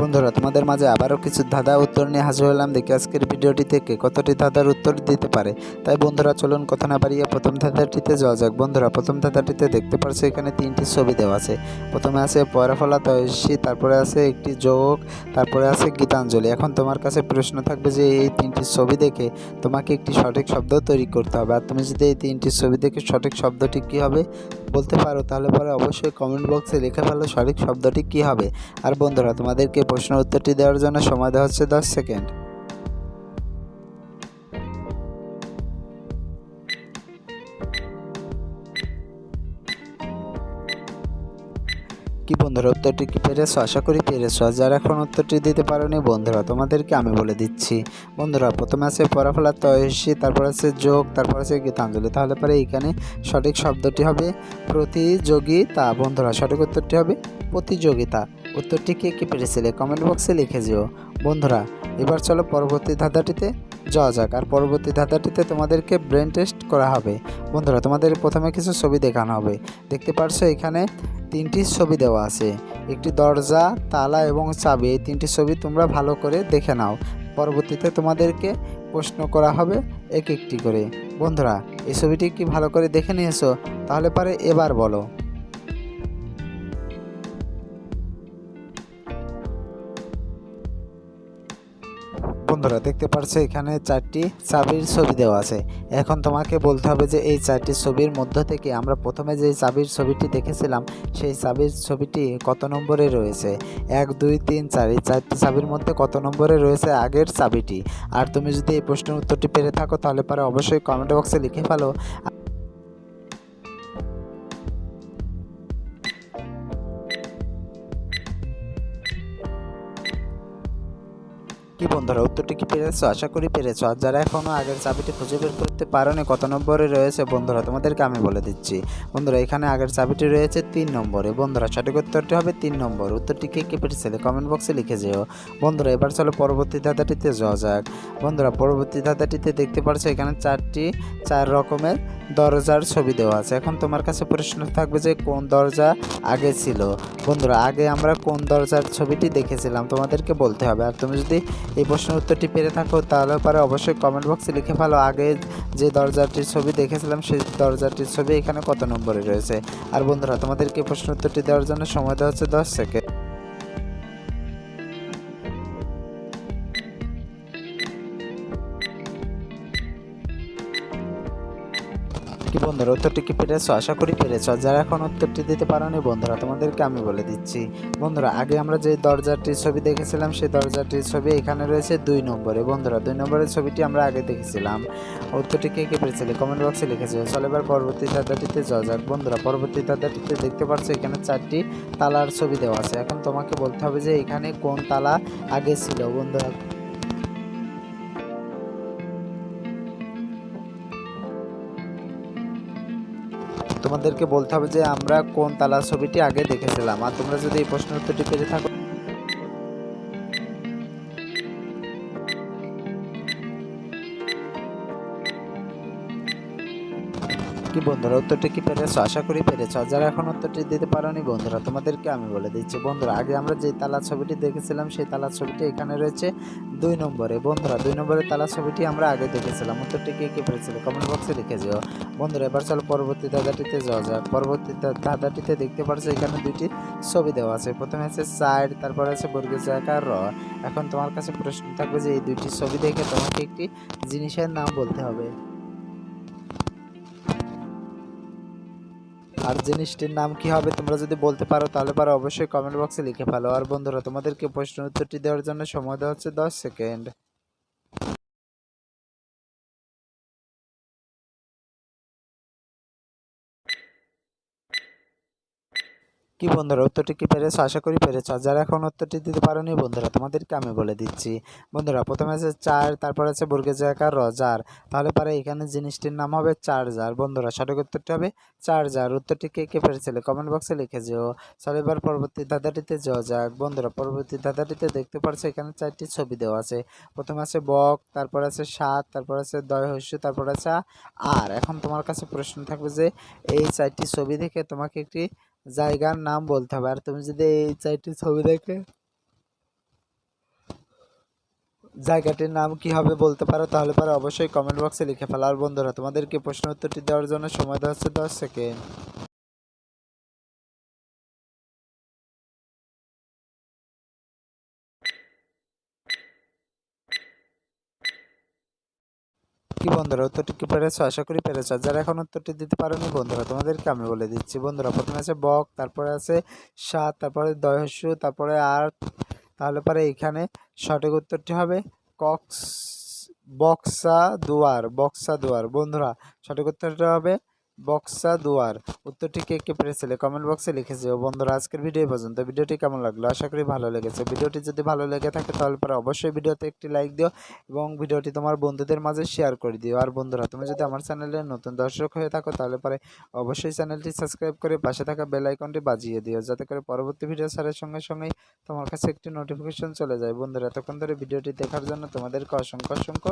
বন্ধুরা, তোমাদের মাঝে আবারও কিছু ধাঁধা উত্তর নিয়ে হাজির হলাম। দেখি আজকের ভিডিওটি থেকে কতটি ধাঁধার উত্তর দিতে পারে। তাই বন্ধুরা, চলুন কথা না বাড়িয়ে প্রথম ধাঁধাটিতে যাওয়া যাক। বন্ধুরা, প্রথম ধাঁধাটিতে দেখতে পারছ এখানে তিনটি ছবি দেওয়া আছে। প্রথমে আছে পয়রাফলা তয়সী তারপরে আছে একটি যোগ, তারপরে আছে গীতাঞ্জলি। এখন তোমার কাছে প্রশ্ন থাকবে যে এই তিনটি ছবি দেখে তোমাকে একটি সঠিক শব্দ তৈরি করতে হবে। আর তুমি যদি এই তিনটি ছবি দেখে সঠিক শব্দটি কী হবে? বলতে পারো, তাহলে পরে অবশ্যই কমেন্ট বক্সে লিখে ফেলো সঠিক শব্দটি কী হবে। আর বন্ধুরা, তোমাদেরকে প্রশ্ন উত্তরটি দেওয়ার জন্য সময় দেওয়া হচ্ছে দশ সেকেন্ড কি বন্ধুরা উত্তরটি কি পেরেছ? আশা করি পেরেছ। যারা এখন উত্তরটি দিতে পারোনি, বন্ধুরা, তোমাদেরকে আমি বলে দিচ্ছি। বন্ধুরা, প্রথমে আছে পরাফলা তয়সী তারপর আছে যোগ, তারপর আছে গীতাঞ্জলি। তাহলে পরে এইখানে সঠিক শব্দটি হবে প্রতিযোগিতা। বন্ধুরা, সঠিক উত্তরটি হবে প্রতিযোগিতা। উত্তরটি কে কি পেরেছিলে কমেন্ট বক্সে লিখে যেও। বন্ধুরা, এবার চলো পরবর্তী ধাঁধাটিতে যাওয়া যাক। আর পরবর্তী ধাঁধাটিতে তোমাদেরকে ব্রেন টেস্ট করা হবে। বন্ধুরা, তোমাদের প্রথমে কিছু ছবি দেখানো হবে। দেখতে পারছ এখানে তিনটি ছবি দেওয়া আছে। একটি দরজা, তালা এবং চাবি। এই তিনটি ছবি তোমরা ভালো করে দেখে নাও। পরবর্তীতে তোমাদেরকে প্রশ্ন করা হবে এক একটি করে। বন্ধুরা, এই ছবিটি কি ভালো করে দেখে নিয়েছো? তাহলে পারে এবার বলো। বন্ধুরা, দেখতে পারছ এখানে চারটি চাবির ছবি দেওয়া আছে। এখন তোমাকে বলতে হবে যে এই চারটি ছবির মধ্য থেকে আমরা প্রথমে যে চাবির ছবিটি দেখেছিলাম, সেই চাবির ছবিটি কত নম্বরে রয়েছে? এক, দুই, তিন, চার, এই চারটি চাবির মধ্যে কত নম্বরে রয়েছে আগের চাবিটি? আর তুমি যদি এই প্রশ্নের উত্তরটি পেরে থাকো, তাহলে পরে অবশ্যই কমেন্ট বক্সে লিখে ফেলো। বন্ধুরা, উত্তরটি কি পেরেছ? আশা করি পেরেছ। আর যারা এখনও আগের চাবিটি খুঁজে বের করতে পারোনি, কত নম্বরে রয়েছে বন্ধুরা? তোমাদেরকে আমি বলে দিচ্ছি। বন্ধুরা, এখানে আগের চাবিটি রয়েছে তিন নম্বরে। বন্ধুরা, সঠিক উত্তরটি হবে তিন নম্বর। উত্তরটি কে কে পেরেছিলে কমেন্ট বক্সে লিখে যেও। বন্ধুরা, এবার চলো পরবর্তী ধাঁধাটিতে যাওয়া যাক। বন্ধুরা, পরবর্তী ধাঁধাটিতে দেখতে পারছ এখানে চারটি, চার রকমের দরজার ছবি দেওয়া আছে। এখন তোমার কাছে প্রশ্ন থাকবে যে কোন দরজা আগে ছিল? বন্ধুরা, আগে আমরা কোন দরজার ছবিটি দেখেছিলাম? তোমাদেরকে বলতে হবে। আর তুমি যদি এই প্রশ্নের উত্তরটি পেরে থাকো, তাহলে পরে অবশ্যই কমেন্ট বক্সে লিখে ফেলো। আগে যে দরজাটির ছবি দেখেছিলাম, সেই দরজাটির ছবি এখানে কত নম্বরে রয়েছে? আর বন্ধুরা, তোমাদেরকে প্রশ্ন উত্তরটি দেওয়ার জন্য সময় দেওয়া হচ্ছে দশ সেকেন্ড কি বন্ধুরা উত্তরটি কি পেরেছ? আশা করি পেরেছ। যারা এখন উত্তরটি দিতে পারোনি, বন্ধুরা, তোমাদেরকে আমি বলে দিচ্ছি। বন্ধুরা, আগে আমরা যে দরজাটির ছবি দেখেছিলাম, সেই দরজাটির ছবি এখানে রয়েছে দুই নম্বরে। বন্ধুরা, দুই নম্বরের ছবিটি আমরা আগে দেখেছিলাম। উত্তরটি কে কে পেরেছিলে কমেন্ট বক্সে লিখেছিল চলে এবার পরবর্তী দাদাটিতে যাওয়া যাক। বন্ধুরা, পরবর্তী দাদাটিতে দেখতে পাচ্ছ এখানে চারটি তালার ছবি দেওয়া আছে। এখন তোমাকে বলতে হবে যে এখানে কোন তালা আগে ছিল। বন্ধুরা তোমাদেরকে বলতে হবে যে আমরা কোন তালা ছবিটি আগে দেখেছিলাম। আর তোমরা যদি এই প্রশ্নের উত্তরটি পেরে থাকো কি বন্ধুরা উত্তরটি কি পেরেছ? আশা করি পেরেছ। যারা এখন উত্তরটি দিতে পারোনি বন্ধুরা, তোমাদেরকে আমি বলে দিচ্ছি। বন্ধুরা, আগে আমরা যে তালা ছবিটি দেখেছিলাম, সেই তালা ছবিটি এখানে রয়েছে দুই নম্বরে। বন্ধুরা, দুই নম্বরের তালা ছবিটি আমরা আগে দেখেছিলাম। উত্তরটি কে কে পেরেছিল? কমেন্ট বক্সে লিখে যেও। বন্ধুরা, এবার চলো পরবর্তী দাদাটিতে যাওয়া যাক। পরবর্তী দাদাটিতে দেখতে পারছ এখানে দুইটি ছবি দেওয়া আছে। প্রথমে আছে সাইড, তারপর আছে বর্গের জায়গা, র। এখন তোমার কাছে প্রশ্ন থাকবে যে এই দুইটি ছবি দেখে তোমাকে একটি জিনিসের নাম বলতে হবে। আর জিনিসটির নাম কি হবে তোমরা যদি বলতে পারো, তাহলে পারো অবশ্যই কমেন্ট বক্সে লিখে ফেলো। আর বন্ধুরা, তোমাদেরকে প্রশ্ন উত্তরটি দেওয়ার জন্য সময় দেওয়া হচ্ছে দশ সেকেন্ড কি বন্ধুরা, উত্তরটি কি পেরেছ? আশা করি পেরেছ। যারা এখন উত্তরটি দিতে পারোনি বন্ধুরা, তোমাদেরকে আমি বলে দিচ্ছি। বন্ধুরা, প্রথমে আছে চার, তারপর আছে বর্গের জায়গার রজার। তাহলে পরে এখানে জিনিসটির নাম হবে চার্জার। বন্ধুরা, সঠিক উত্তরটি হবে চার্জার। উত্তরটি কে কে পেরেছিল কমেন্ট বক্সে লিখে যেও। চলো এবার পরবর্তী ধাঁধাটিতে যাওয়া যাক। বন্ধুরা, পরবর্তী ধাঁধাটিতে দেখতে পারছ এখানে চারটি ছবি দেওয়া আছে। প্রথমে আছে বক, তারপর আছে সাত, তারপর আছে দয় হস্য তারপর আছে আর। এখন তোমার কাছে প্রশ্ন থাকবে যে, এই চারটি ছবি দেখে তোমাকে একটি জায়গার নাম বলতে হবে। আর তুমি যদি এই চারটি ছবি দেখে জায়গাটির নাম কি হবে বলতে পারো, তাহলে পরে অবশ্যই কমেন্ট বক্সে লিখে ফেলো। আর বন্ধুরা তোমাদেরকে প্রশ্ন উত্তরটি দেওয়ার জন্য সময় দেওয়া হচ্ছে দশ সেকেন্ড? কি বন্ধুরা উত্তরটি কি পেরেছ? আশা করি পেরেছ। আর যারা এখন উত্তরটি দিতে পারোনি, বন্ধুরা, তোমাদেরকে আমি বলে দিচ্ছি। বন্ধুরা, প্রথমে আছে বক, তারপরে আছে সাত, তারপরে দহস্য তারপরে আট, তাহলে পরে এইখানে সঠিক উত্তরটি হবে কক্স, বক্সা দুয়ার বক্সা দুয়ার। বন্ধুরা, সঠিক উত্তরটা হবে বক্সা দুয়ার। উত্তরটি কে কে পেরেছিলে? কমেন্ট বক্সে লিখে যেও। বন্ধুরা, আজকের ভিডিও পর্যন্ত। ভিডিওটি কেমন লাগল? আশা করি ভালো লেগেছে। ভিডিওটি যদি ভালো লেগে থাকে, তাহলে পরে অবশ্যই ভিডিওতে একটি লাইক দিও এবং ভিডিওটি তোমার বন্ধুদের মাঝে শেয়ার করে দিও। আর বন্ধুরা, তুমি যদি আমার চ্যানেলে নতুন দর্শক হয়ে থাকো, তাহলে পরে অবশ্যই চ্যানেলটি সাবস্ক্রাইব করে পাশে থাকা বেল আইকনটি বাজিয়ে দিও, যাতে করে পরবর্তী ভিডিও ছাড়ার সঙ্গে সঙ্গেই তোমার কাছে একটি নোটিফিকেশন চলে যায়। বন্ধুরা, এতক্ষণ ধরে ভিডিওটি দেখার জন্য তোমাদেরকে অসংখ্য অসংখ্য